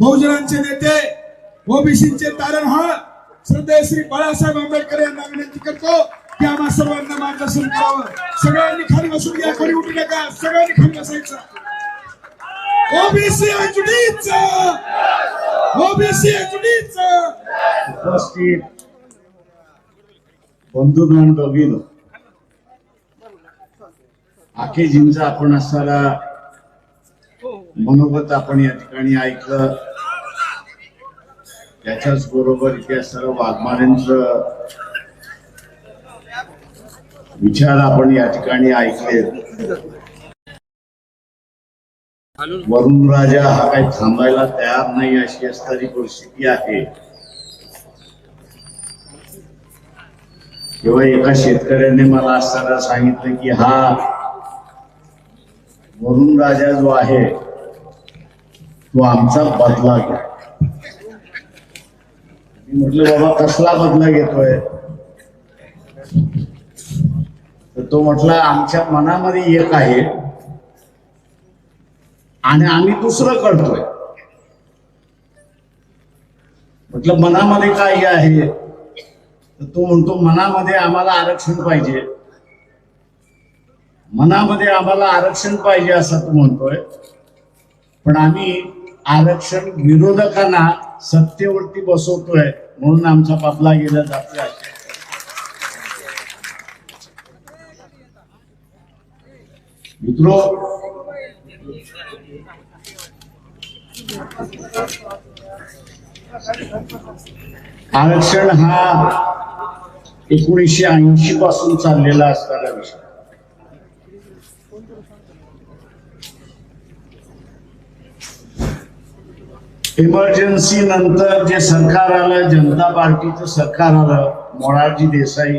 बहुजनांचे नेते ओबीसीचे तारणहार श्रद्धेय श्री बाळासाहेब आंबेडकर यांना विनंती करतो की आम्हा सर्वांना मार्गदर्शन करावं सगळ्यांनी खाली बसून घ्या कोणी उठू नका सगळ्यांनी खाली बसायचं. ओबीसी एकजुटीच ओबीसी एकजुटीच उपस्थित बंधूगण भगिनी आखेजींचा आपण असणारा मनोगत आपण या ठिकाणी ऐकलं. त्याच्याच बरोबर इथे सर्व वाघमारेंचं विचार आपण या ठिकाणी ऐकले. वरुण राजा हा काही थांबायला तयार नाही अशी असणारी परिस्थिती आहे. किंवा एका शेतकऱ्याने मला असताना सांगितलं की हा वरुण राजा जो आहे तो आमचा बदला घ्या. मी म्हटलं बाबा कसला बदला घेतोय? तर तो म्हटला आमच्या मनामध्ये एक आहे आणि आम्ही दुसरं करतोय. म्हटलं मनामध्ये काय आहे? तर तो म्हणतो मनामध्ये आम्हाला आरक्षण पाहिजे. मनामध्ये आम्हाला आरक्षण पाहिजे असं तो म्हणतोय पण आम्ही आरक्षण विरोधकांना सत्तेवरती बसवतोय म्हणून आमचा बाबला गेला जातोय मित्रो आरक्षण हा एकोणीसशे ऐंशी पासून चाललेला असणारा विषय. इमर्जन्सी नंतर जे सरकार आलं जनता पार्टीचं सरकार आलं मोरारजी देसाई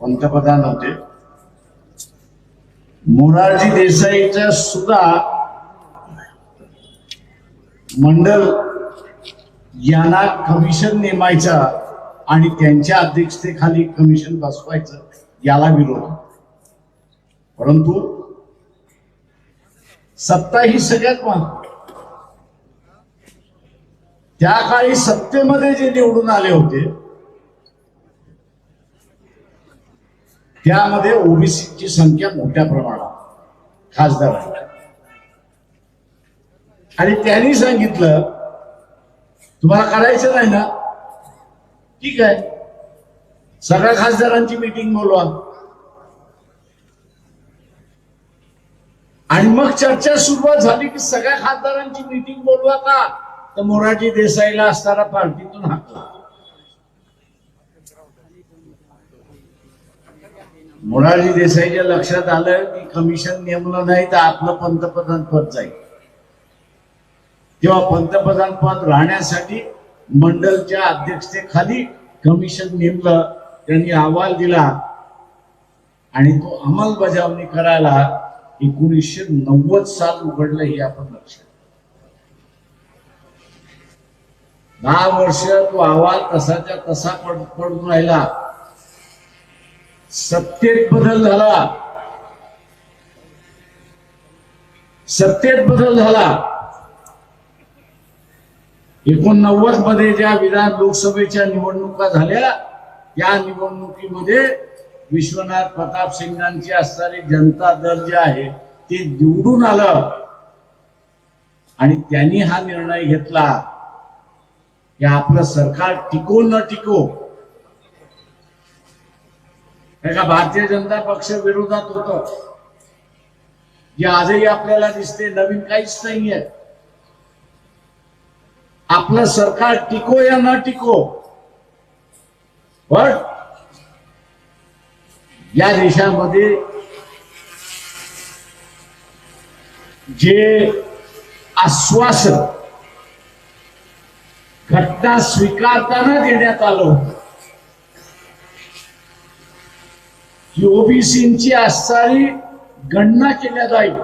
पंतप्रधान होते. मोरारजी देसाईच्या सुद्धा मंडल यांना कमिशन नेमायचा आणि त्यांच्या अध्यक्षतेखाली कमिशन बसवायचं याला विरोध. परंतु सत्ता ही सगळ्यात महत्वाची त्या काळी सत्तेमध्ये जे निवडून आले होते त्यामध्ये ओबीसीची संख्या मोठ्या प्रमाणात खासदार आणि त्यांनी सांगितलं तुम्हाला करायचं नाही ना? ठीक आहे. सगळ्या खासदारांची मीटिंग बोलवा. आणि मग चर्चा सुरुवात झाली की सगळ्या खासदारांची मीटिंग बोलवा का? तर मोराजी देसाईला असणारा पार्टीतून हाकला मोरारजी देसाईच्या लक्षात आलं की कमिशन नेमलं नाही तर आपलं पंतप्रधान पद जाईल. तेव्हा पंतप्रधान पद राहण्यासाठी मंडलच्या अध्यक्षतेखाली कमिशन नेमलं त्यांनी अहवाल दिला. आणि तो अंमलबजावणी करायला एकोणीसशे नव्वद साल उघडलं हे आपण लक्षात दहा वर्ष तो अहवाल तसाच्या तसा पडून राहिला. सत्तेत बदल झाला. सत्तेत बदल झाला. एकोणनव्वदमध्ये ज्या विधान लोकसभेच्या निवडणुका झाल्या त्या निवडणुकीमध्ये विश्वनाथ प्रताप सिंगांची असणारी जनता दल जे आहे ते निवडून आलं. आणि त्यांनी हा निर्णय घेतला. की आपलं सरकार टिको न टिको. एका भारतीय जनता पक्ष विरोधात होत. जे आजही आपल्याला दिसते नवीन काहीच नाहीये. आपलं सरकार टिको या न टिको. पण या देशामध्ये जे आश्वासन घटना स्वीकारताना देण्यात आलं ही ओबीसीची असणारी गणना केल्या जाईल.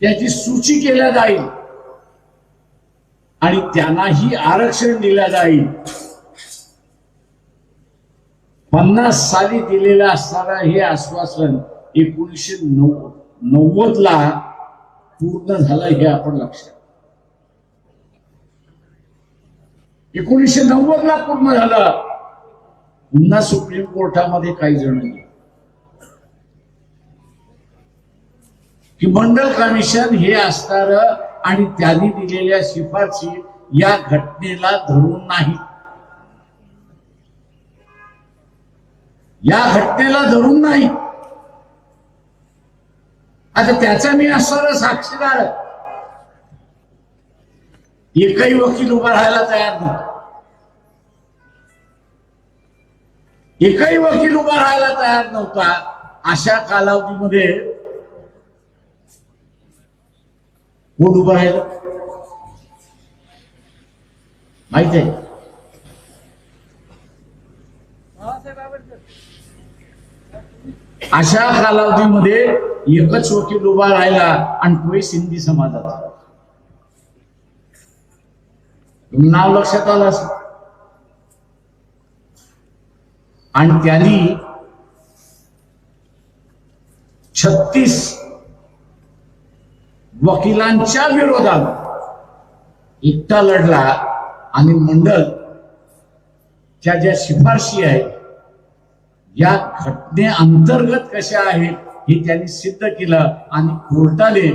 त्याची सूची केल्या जाईल. आणि त्यांनाही आरक्षण दिलं जाईल. पन्नास साली दिलेलं असणारं हे आश्वासन एकोणीसशे नव्वद ला पूर्ण झालं हे आपण लक्षात एकोणीसशे नव्वद ला पूर्ण झाला. पुन्हा सुप्रीम कोर्टामध्ये काही जण की मंडळ कमिशन हे असणार आणि त्यांनी दिलेल्या शिफारशी या घटनेला धरून नाही. या घटनेला धरून नाही. आता त्याचा मी असणार साक्षीदार आहे. एकही वकील उभा राहायला तयार नव्हता एकही वकील उभा राहायला तयार नव्हता. अशा कालावधीमध्ये कोण उभं राहिलं? माहीत आहे? अशा कालावधीमध्ये एकच वकील उभा राहिला आणि तोही सिंधी समाजाचा. नाव लक्षात आलं असं? आणि त्यांनी छत्तीस वकिलांच्या विरोधात एकटा लढला आणि मंडल च्या ज्या शिफारशी आहेत या घटने अंतर्गत कशा आहेत हे त्यांनी सिद्ध केलं आणि कोर्टाने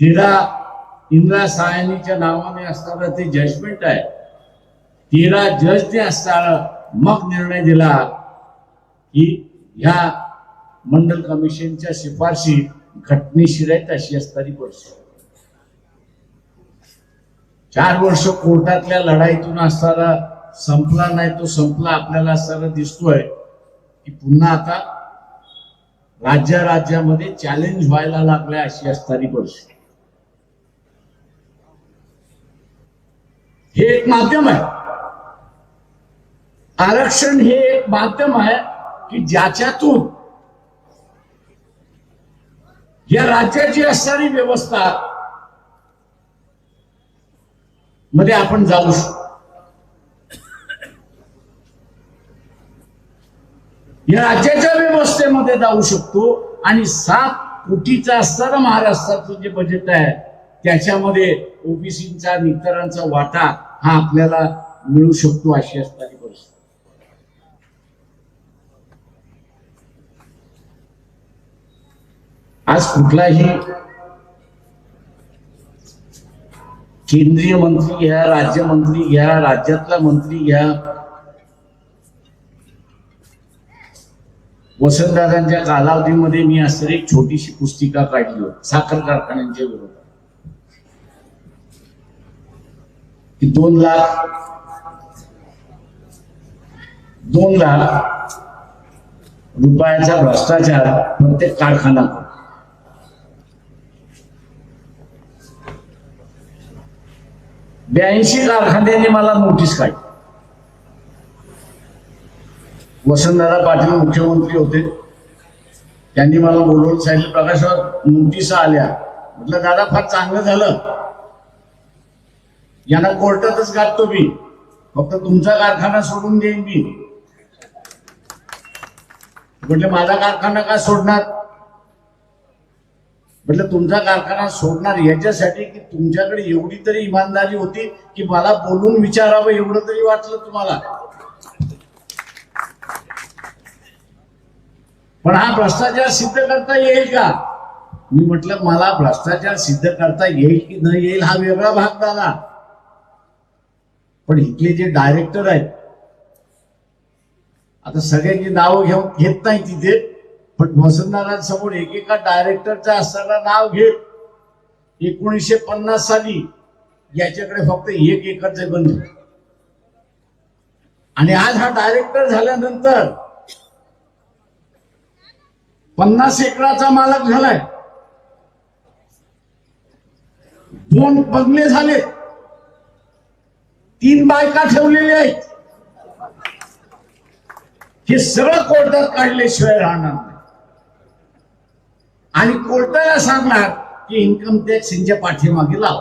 तेरा इंदिरा सायनीच्या नावाने असणारं ते जजमेंट आहे. तेरा जजने असताना मग निर्णय दिला की ह्या मंडल कमिशनच्या शिफारशी घटनेशीर आहेत अशी असणारी परिस्थिती. चार वर्ष कोर्टातल्या लढाईतून असणारा संपला नाही तो संपला आपल्याला असताना दिसतोय की पुन्हा आता राज्या राज्यामध्ये चॅलेंज व्हायला लागलाय अशी असणारी परिस्थिती. हे एक माध्यम आहे. आरक्षण हे एक माध्यम आहे की ज्याच्यातून या राज्याची असणारी व्यवस्था मध्ये आपण जाऊ शकतो. या राज्याच्या व्यवस्थेमध्ये जाऊ शकतो आणि सात कोटीचा असताना महाराष्ट्राचं जे बजेट आहे त्याच्यामध्ये ओबीसीचा आणि इतरांचा वाटा हा आपल्याला मिळू शकतो अशी असणारी परिस्थिती. आज कुठलाही केंद्रीय मंत्री घ्या राज्यमंत्री घ्या राज्यातला मंत्री घ्या वसंतदादांच्या कालावधीमध्ये मी असं एक छोटीशी पुस्तिका काढली होती साखर कारखान्यांच्या विरोधात. की दोन लाख दोन लाख रुपयाचा भ्रष्टाचार प्रत्येक कारखाना ब्याऐंशी कारखान्यांनी मला नोटीस काढली. वसंतदादा पाटील मुख्यमंत्री होते. त्यांनी मला बोलवून सांगितलं प्रकाशावर नोटीस आल्या. म्हटलं दादा फार चांगलं झालं. यांना कोर्टातच गाठतो मी. फक्त तुमचा कारखाना सोडून देईन मी. म्हटलं माझा कारखाना का सोडणार? म्हटलं तुमचा कारखाना सोडणार याच्यासाठी की तुमच्याकडे एवढी तरी इमानदारी होती की मला बोलून विचारावं एवढं तरी वाटलं तुम्हाला? पण हा भ्रष्टाचार सिद्ध करता येईल का? मी म्हटलं मला भ्रष्टाचार सिद्ध करता येईल की न येईल हा वेगळा भाग झाला. पण इथले जे डायरेक्टर आहेत आता सगळ्यांची नावं घेऊन घेत नाही तिथे पण वसंतदारांसमोर एकेका डायरेक्टरचा असताना नाव घेत एकोणीसशे पन्नास साली याच्याकडे फक्त एक एकर बंद. आणि आज हा डायरेक्टर झाल्यानंतर पन्नास एकराचा मालक झालाय. दोन बंगले झाले तीन बायका ठेवलेल्या आहेत. हे सगळं कोर्टात काढल्याशिवाय राहणार नाही. आणि कोर्टाला सांगणार की इन्कम टॅक्स यांच्या पाठीमागे लाव.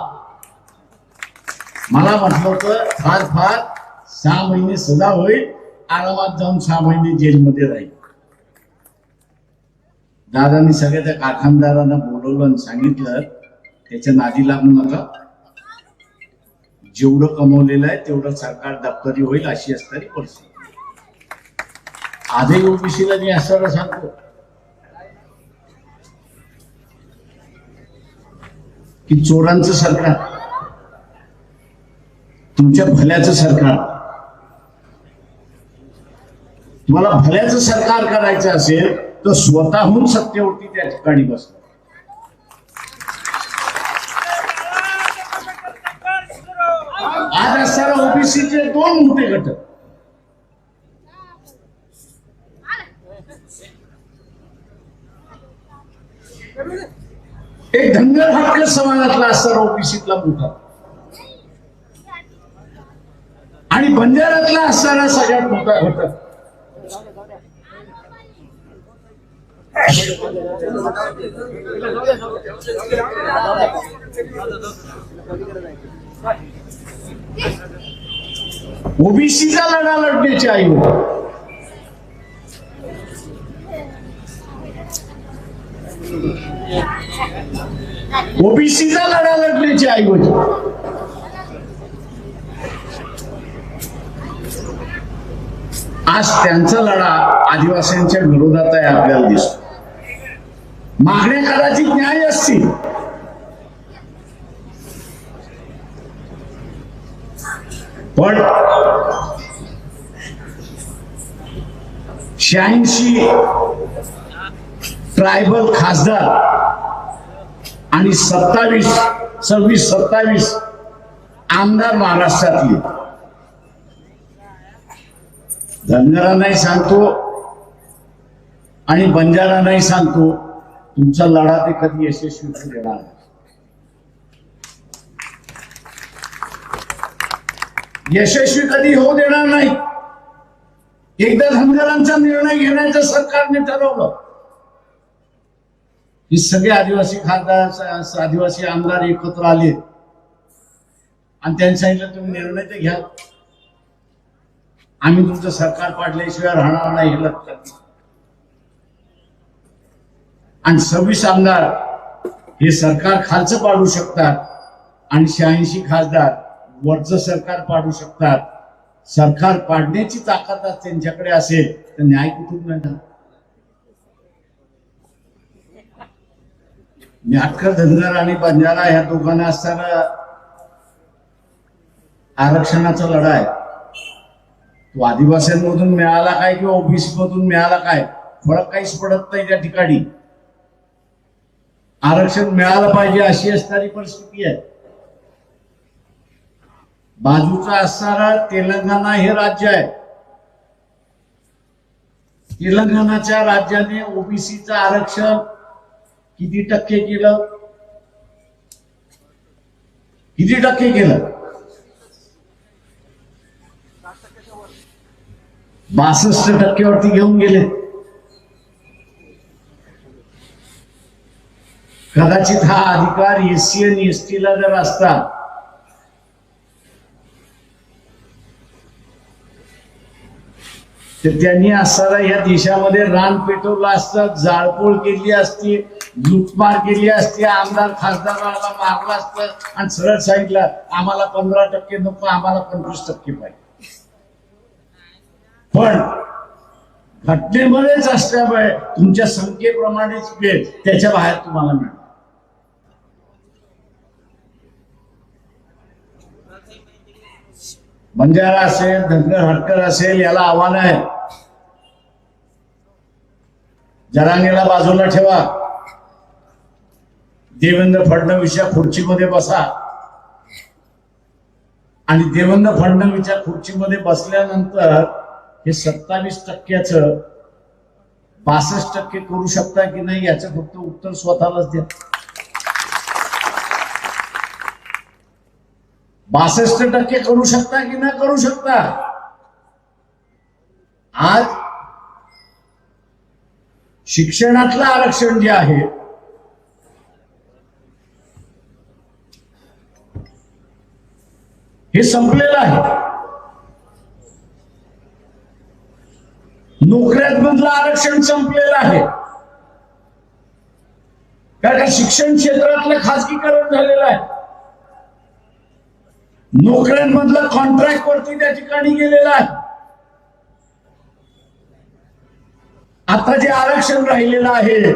मला म्हटलं होतं फार फार सहा महिने सजा होईल आरामात जाऊन सहा महिने जेलमध्ये राहील. दादांनी सगळ्या त्या कारखानदारांना बोलवलं आणि सांगितलं त्याच्या नादी लागू नका. जेवढं कमवलेलं आहे तेवढं सरकार दप्तरी होईल अशी असणारी परिस्थिती. आजही ओबीसीला मी असं सांगतो. की चोरांचं सरकार तुमच्या भल्याचं सरकार तुम्हाला भल्याचं सरकार करायचं असेल तर स्वतःहून सत्तेवरती त्या ठिकाणी बसतात आज असताना ओबीसीचे दोन मोठे घटक एक धनगर हक्क समाजातला असणारा ओबीसीतला मोठा. आणि बंजारातला असणारा सगळ्यात मोठा घटक ओबीसीचा लढा लढण्याची आई होती ओबीसीचा लढा लढण्याची होती. आज त्यांचा लढा आदिवासींच्या विरोधात आहे आपल्याला दिसतो. मागण्या कदाचित न्याय असतील. पण शहाऐंशी ट्रायबल खासदार आणि सत्तावीस सव्वीस सत्तावीस आमदार महाराष्ट्रातले. धनगरांनाही सांगतो आणि बंजारांनाही सांगतो. तुमचा लढा ते कधी यशस्वी होऊ देणार नाही. यशस्वी कधी होऊ देणार नाही. एकदा धनगरांचा निर्णय घेण्याचं सरकारने ठरवलं. की सगळे आदिवासी खासदार आदिवासी आमदार एकत्र आले. आणि त्यांनी सांगितलं तुम्ही निर्णय तर घ्या. आम्ही तुमचं सरकार पाडल्याशिवाय राहणार नाही हे लक्षात आणि सव्वीस आमदार हे सरकार खालचं पाडू शकतात आणि शहाऐंशी खासदार वरचं सरकार पाडू शकतात. सरकार पाडण्याची ताकद त्यांच्याकडे असेल तर न्याय कुठून मिळणार? नाटकर धनगर आणि बंजारा ह्या दोघांना असताना आरक्षणाचा लढा आहे. तो आदिवासींमधून मिळाला काय किंवा ओबीसी मधून मिळाला काय? फरक काहीच पडत नाही त्या ठिकाणी. आरक्षण मिळालं पाहिजे अशी असणारी परिस्थिती आहे. बाजूचा असणारा तेलंगणा हे राज्य आहे. तेलंगणाच्या राज्याने ओबीसीचं आरक्षण किती टक्के केलं? किती टक्के केलं? बासष्ट टक्क्यावरती घेऊन गेले. कदाचित हा अधिकार एससी आणि एसटी ला जर असता तर त्यांनी असताना या देशामध्ये रान पेटवलं असतं जाळपोळ केली असती लुटमार केली असती आमदार खासदाराला मारलं असतं आणि सरळ सांगितलं आम्हाला पंधरा टक्के नको आम्हाला पंचवीस टक्के पाहिजे. पण घटनेमध्येच असल्यामुळे तुमच्या संख्येप्रमाणेच वेळ त्याच्या बाहेर तुम्हाला मिळणार बंजारा असेल धनगर हटकर असेल याला आव्हान आहे. जरांगेला बाजूला ठेवा. देवेंद्र फडणवीसच्या खुर्चीमध्ये बसा. आणि देवेंद्र फडणवीसच्या खुर्चीमध्ये बसल्यानंतर हे सत्तावीस टक्क्याच बासष्ट टक्के करू शकता की नाही याचं फक्त उत्तर स्वतःलाच द्या. बासष्ट टक्के करू शकता की नाही करू शकता? आज शिक्षणातलं आरक्षण जे आहे हे संपलेलं आहे. नोकऱ्यात मधलं आरक्षण संपलेलं आहे. कारण का शिक्षण क्षेत्रातलं खासगीकरण झालेलं आहे. नोकऱ्यांमधलं कॉन्ट्रॅक्ट वरती त्या ठिकाणी गेलेलं आहे. आता जे आरक्षण राहिलेलं आहे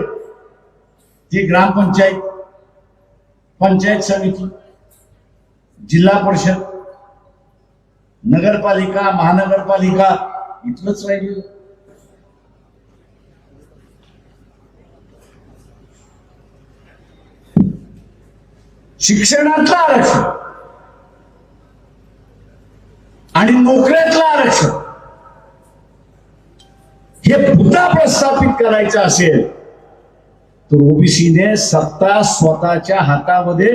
ते ग्रामपंचायत पंचायत समिती जिल्हा परिषद नगरपालिका महानगरपालिका इथलंच राहिलेलं शिक्षणातलं आरक्षण आणि नोकऱ्यातलं आरक्षण हे पुन्हा प्रस्थापित करायचं असेल तर ओबीसीने सत्ता स्वतःच्या हातामध्ये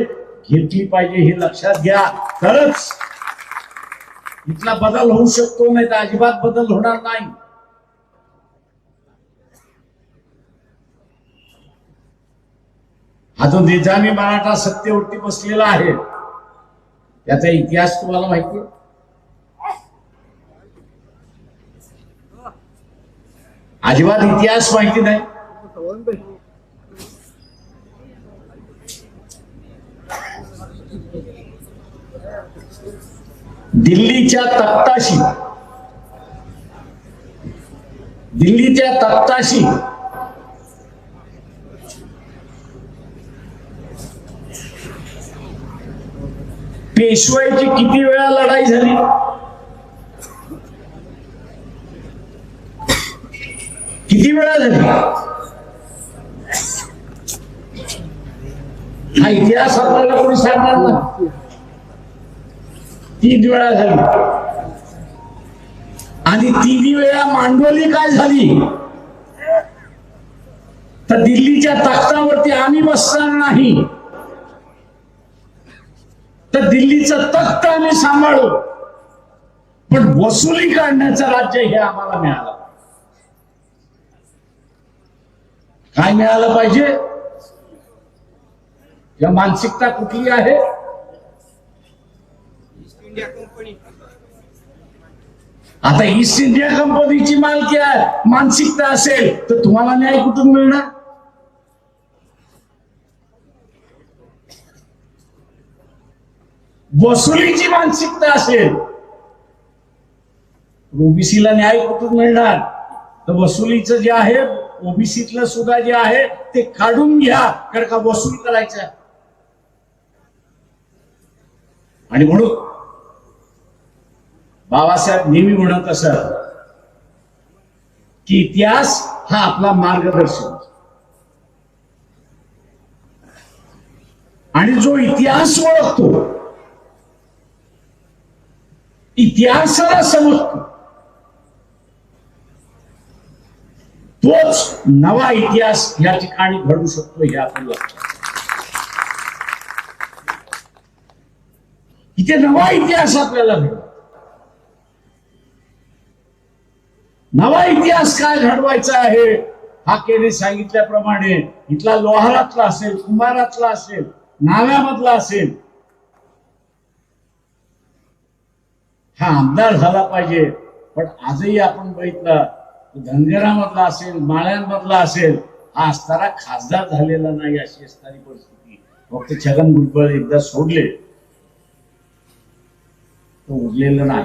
घेतली पाहिजे हे लक्षात घ्या. तरच इथला बदल होऊ शकतो नाही तर अजिबात बदल होणार नाही. हा जो निजामी मराठा सत्तेवरती बसलेला आहे. त्याचा इतिहास तुम्हाला माहिती अजिबात इतिहास माहिती नाही. दिल्लीच्या तख्ताशी. दिल्लीच्या तत्ताशी पेशवाईची किती वेळा लढाई झाली? किती वेळा झाली? हा इतिहास आपल्याला कोणी सांगणार ना तीन वेळा झाली. आणि तिन्ही वेळा मांडवली काय झाली? तर दिल्लीच्या तख्तावरती आम्ही बसणार नाही. तर दिल्लीचं तख्त आम्ही सांभाळू. पण वसुली काढण्याचं राज्य हे आम्हाला मिळालं. काय मिळालं पाहिजे? या मानसिकता कुठली आहे? आता ईस्ट इंडिया कंपनीची मालकी आहे. मानसिकता असेल तर तुम्हाला न्याय कुठून मिळणार? वसुलीची मानसिकता असेल ओबीसीला न्याय कुठून मिळणार? तर वसुलीचं जे आहे ओबीसीतलं सुद्धा जे आहे ते काढून घ्या कारण का वसूल करायचं आणि म्हणून बाबासाहेब नेहमी म्हणत असत की इतिहास हा आपला मार्गदर्शन. आणि जो इतिहास ओळखतो इतिहासाला समजतो. तोच नवा इतिहास या ठिकाणी घडू शकतो हे आपण लक्षात इथे नवा इतिहास आपल्याला मिळतो. नवा इतिहास काय घडवायचा आहे हा केने सांगितल्याप्रमाणे इथला लोहारातला असेल कुंभारातला असेल नाव्यामधला असेल हा आमदार झाला पाहिजे पण आजही आपण बघितलं धनगरामधला असेल माळ्यांमधला असेल हा असताना खासदार झालेला नाही अशी असणारी परिस्थिती. फक्त छगन भुजबळ एकदा सोडले तो उरलेलं नाही.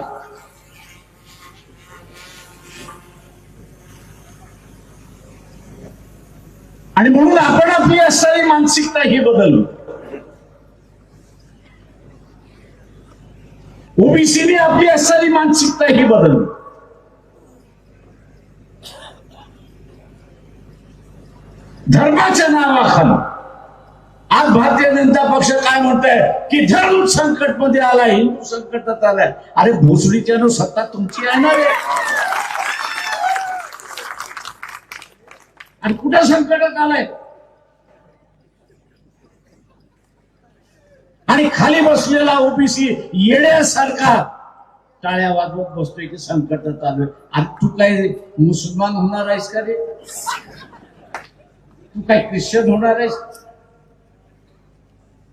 आणि म्हणून आपण आपली असणारी मानसिकता ही बदलली ओबीसीने आपली असणारी मानसिकता ही बदलली धर्माच्या नावाखाली. आज भारतीय जनता पक्ष काय म्हणताय? की धर्म संकटमध्ये आलाय हिंदू संकटात आलाय. अरे भोसडीच्या सत्ता तुमची आहे. ना आणि कुठं संकटात आलाय? आणि खाली बसलेला ओबीसी येण्यासारखा टाळ्या वाजवत बसतोय की संकटात आलोय. आणि तू काय मुसलमान होणार आहेस का रे? तू काय ख्रिश्चन होणार आहेस?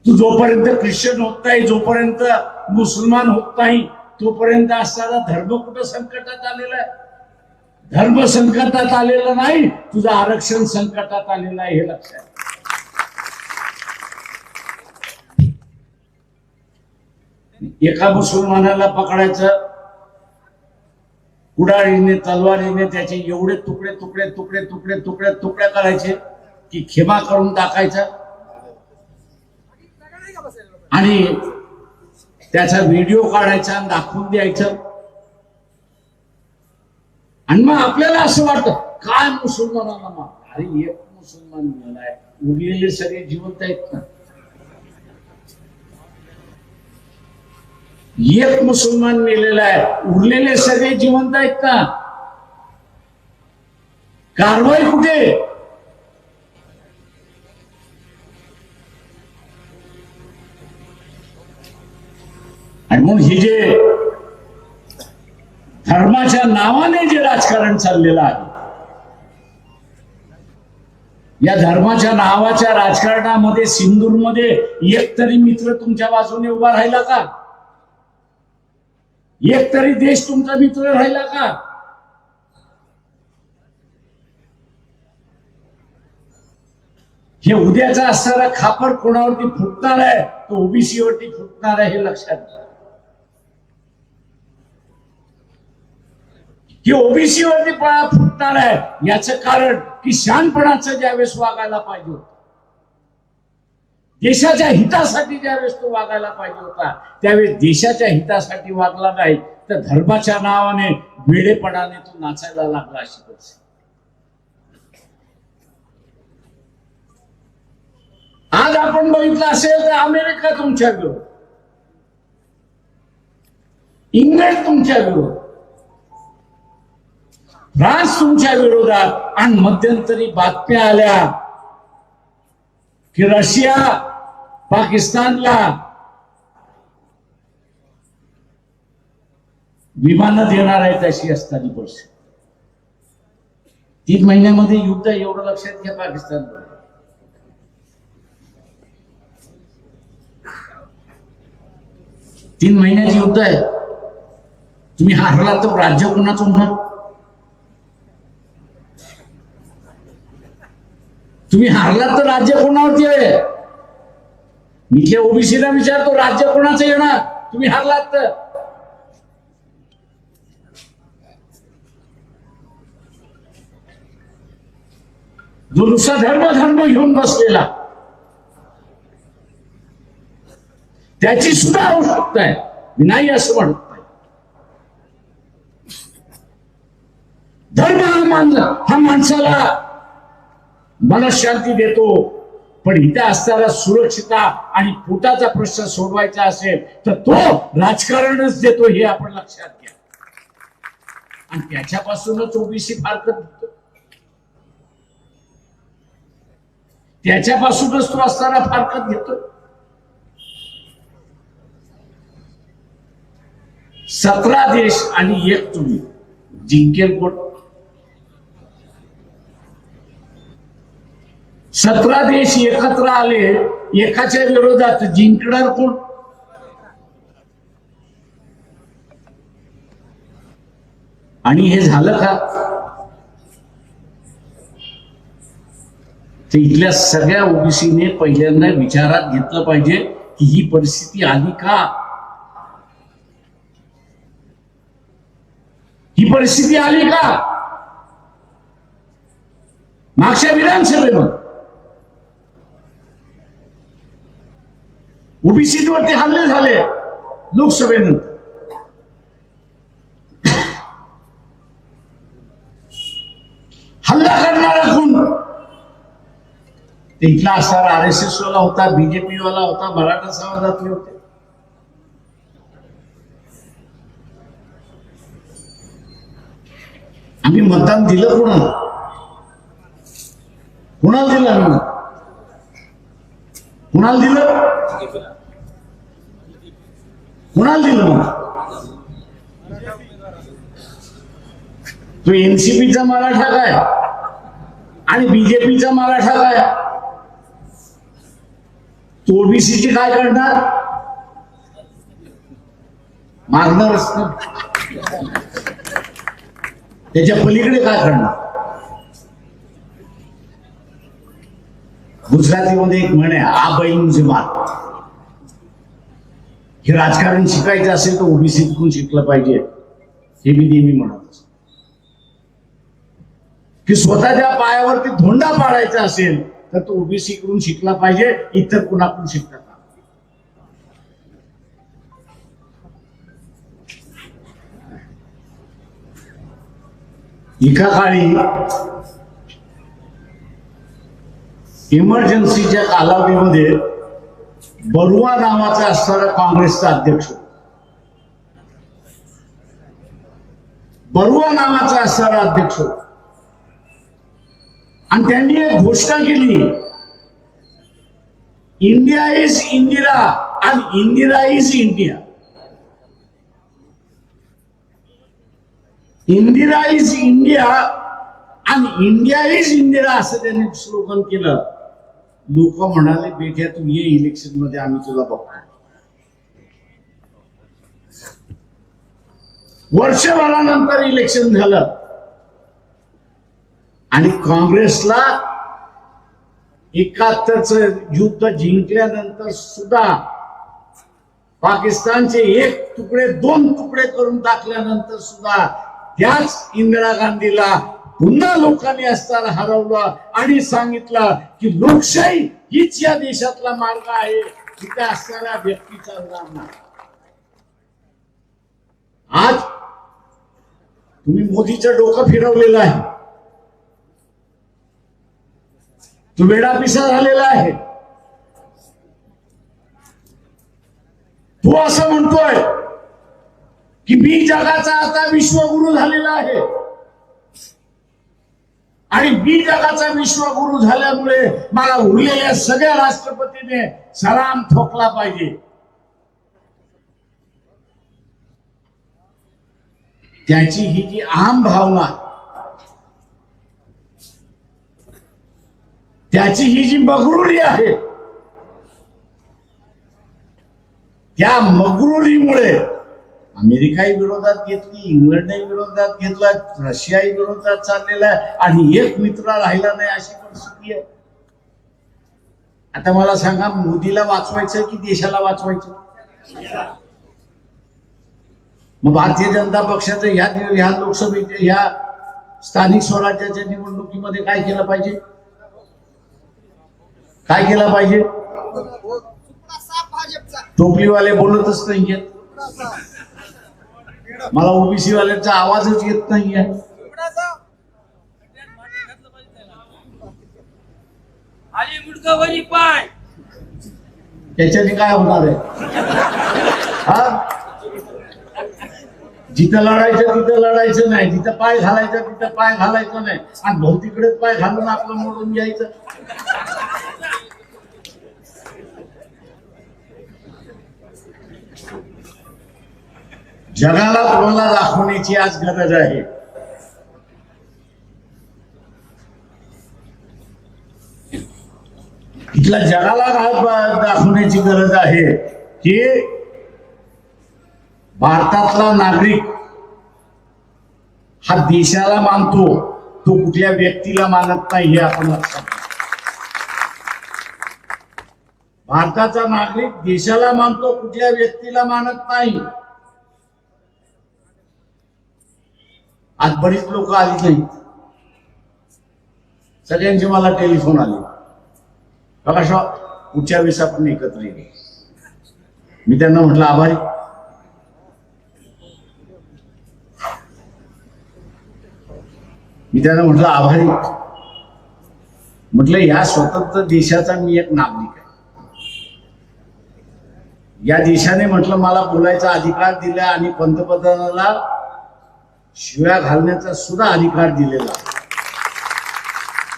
तू जोपर्यंत ख्रिश्चन होत नाही जोपर्यंत मुसलमान होत नाही तोपर्यंत असणारा धर्म कुठं संकटात आलेला आहे? धर्म संकटात आलेला नाही तुझं आरक्षण संकटात आलेलं आहे हे लक्षात एका मुसलमानाला पकडायचं कुडाळीने तलवारीने त्याचे एवढे तुकडे तुकडे तुकडे तुकडे तुकडे तुकड्या करायचे की खेमा करून टाकायचा. आणि त्याचा व्हिडिओ काढायचा आणि दाखवून द्यायचं. आणि मग आपल्याला असं वाटतं काय मुसलमानाला मार अरे एक मुसलमान मेलाय उरलेले सगळे जिवंत आहेत ना. एक मुसलमान मेलेला आहे. उरलेले सगळे जिवंत आहेत ना. कारवाई कुठे? आणि म्हणून हे जे धर्माच्या नावाने जे राजकारण चाललेलं आहे या धर्माच्या नावाच्या राजकारणामध्ये सिंदूरमध्ये एक तरी मित्र तुमच्या बाजूने उभा राहिला का? एक तरी देश तुमचा मित्र राहिला का? हे उद्याचा असणारा खापर कोणावरती फुटणार आहे तो ओबीसी वरती फुटणार आहे हे लक्षात घ्या. की ओबीसी वरती पळा फुटणार आहे. याचं कारण की शहाणपणाचं ज्यावेळेस वागायला पाहिजे होतं. देशाच्या हितासाठी ज्यावेळेस तो वागायला पाहिजे होता त्यावेळेस देशाच्या हितासाठी वागला नाही तर धर्माच्या नावाने वेडेपणाने तो नाचायला लागला अशी परिस्थिती. आज आपण बघितलं असेल तर अमेरिका तुमच्या विरोध इंग्लंड तुमच्या विरोध राज तुमच्या विरोधात. आणि मध्यंतरी बातम्या आल्या की रशिया पाकिस्तानला विमानं देणार आहेत अशी असताना परिस्थिती तीन महिन्यामध्ये युद्ध एवढं लक्षात घ्या पाकिस्तान तीन महिन्याचे युद्ध आहे. तुम्ही हारला तर राज्य कोणाचं होणार? तुम्ही हारलात तर राज्य कोणावरती आहे? मी इथल्या ओबीसीला विचारतो राज्य कोणाचं येणार? तुम्ही हारलात तर. जो नुसता धर्म धर्म घेऊन बसलेला त्याची सुद्धा आवश्यकता आहे. मी नाही असं म्हणत नाही. धर्म हा मानला हा माणसाला मनशांती देतो. पण इथे असणारा सुरक्षिता आणि पोटाचा प्रश्न सोडवायचा असेल तर तो राजकारणच देतो हे आपण लक्षात घ्या. आणि त्याच्यापासूनच ओबीसी फारकत त्याच्यापासूनच तो असताना फारकत घेतो सतरा देश आणि एक तुम्ही. जिंकेल कोण? सतरा देश एकत्र आले एकाच्या विरोधात जिंकणार कोण? आणि हे झालं का? ते इथल्या सगळ्या ओबीसीने पहिल्यांदा विचारात घेतलं पाहिजे की ही परिस्थिती आली का? ही परिस्थिती आली का? मागच्या विधानसभेमध्ये. ओबीसीवरती हल्ले झाले लोकसभेनंतर हल्ला करणारा कोण? ते इथला असणारा आर एस एस वाला होता बीजेपी वाला होता मराठा समाजातले होते. आम्ही मतदान दिलं कोणाला? कोणाला दिलं आम्ही? कुणाला दिलं? कुणाला दिलं मग? तो एनसीपीचा मराठा काय? आणि बीजेपीचा मराठा काय? तो ओबीसीची काय करणार? मारणारच ना. त्याच्या पलीकडे काय करणार? गुजरातीमध्ये एक म्हणे आ बैल मुझे हे राजकारण शिकायचं असेल तर ओबीसीतून शिकलं पाहिजे. हे मी नेहमी म्हणत असतो. की स्वतःच्या पायावरती धोंडा पाडायचा असेल तर तो ओबीसी कडून शिकला पाहिजे इतर कुणाकडून शिकता का एका काळी इमर्जन्सीच्या कालावधीमध्ये बरुआ नावाचा असणारा काँग्रेसचा अध्यक्ष. बरुआ नावाचा असणारा अध्यक्ष. आणि त्यांनी एक घोषणा केली. इंडिया इज इंदिरा आणि Indira is India. Indira is India आणि इंडिया इज इंदिरा असं त्यांनी स्लोगन केलं. लोक म्हणाले बेट्या तू ये इलेक्शनमध्ये आम्ही तुला बघतो. वर्षभरानंतर इलेक्शन झालं. आणि काँग्रेसला एकाहत्तरच युद्ध जिंकल्यानंतर सुद्धा पाकिस्तानचे एक तुकडे दोन तुकडे करून टाकल्यानंतर सुद्धा त्याच इंदिरा गांधीला पुन्हा लोकांनी असताना हरवलं आणि सांगितलं की लोकशाही हीच या देशातला मार्ग आहे तिथे असणाऱ्या व्यक्तीचा आज तुम्ही मोदीचं डोकं फिरवलेलं आहे. तो वेडापिसा झालेला आहे. तो असं म्हणतोय की मी जगाचा आता विश्वगुरु झालेला आहे. आणि मी जगाचा विश्वगुरु झाल्यामुळे मला उरलेल्या सगळ्या राष्ट्रपतीने सलाम ठोकला पाहिजे. त्याची ही जी आम भावना त्याची ही जी मगरुरी आहे त्या मगरुरीमुळे अमेरिकाही विरोधात घेतली इंग्लंडही विरोधात घेतला रशियाही विरोधात चाललेला आहे आणि एक मित्र राहिला नाही अशी परिस्थिती आहे. आता मला सांगा मोदीला वाचवायचं की देशाला वाचवायचं मग भारतीय जनता पक्षाचं ह्या ह्या लोकसभेच्या ह्या स्थानिक स्वराज्याच्या निवडणुकीमध्ये काय केलं पाहिजे? काय केलं पाहिजे? टोपलीवाले बोलतच नाही मला ओबीसी वाल्यांचा आवाजच येत नाहीये. त्याच्याने काय होणार आहे? हा? जिथं लढायचं तिथं लढायचं नाही. जिथं पाय घालायचं तिथं पाय घालायचं नाही. आणि भोवतीकडेच पाय घालून आपलं मोडून घ्यायचं. जगाला तुम्हाला दाखवण्याची आज गरज आहे. इथल्या जगाला दाखवण्याची गरज आहे की भारतातला नागरिक हा देशाला मानतो तो कुठल्या व्यक्तीला मानत नाही हे आपण लक्षात भारताचा नागरिक देशाला मानतो कुठल्या व्यक्तीला मानत नाही. आज बरीच लोक आली नाहीत. सगळ्यांचे मला टेलिफोन आले. बघा शॉ पुढच्या वेळेस आपण एकत्र येऊ. मी त्यांना म्हटलं आभारी. मी त्यांना म्हटलं आभारी. म्हटलं ह्या स्वतंत्र देशाचा मी एक नागरिक आहे. या देशाने म्हटलं मला बोलायचा अधिकार दिला आणि पंतप्रधानाला शिव्या घालण्याचा सुद्धा अधिकार दिलेला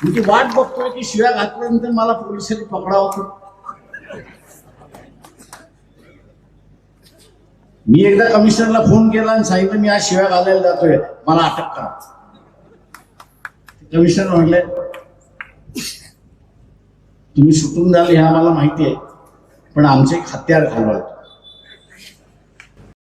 मी ती वाट बघतोय की शिव्या घातल्यानंतर मला पोलिसांनी पकडावं तर. मी एकदा कमिशनरला फोन केला आणि सांगितलं मी आज शिव्या घालायला जातोय. मला अटक करा. कमिशनर म्हटले तुम्ही सुटून झाले हे आम्हाला माहिती आहे पण आमचे एक हत्यार घालवाल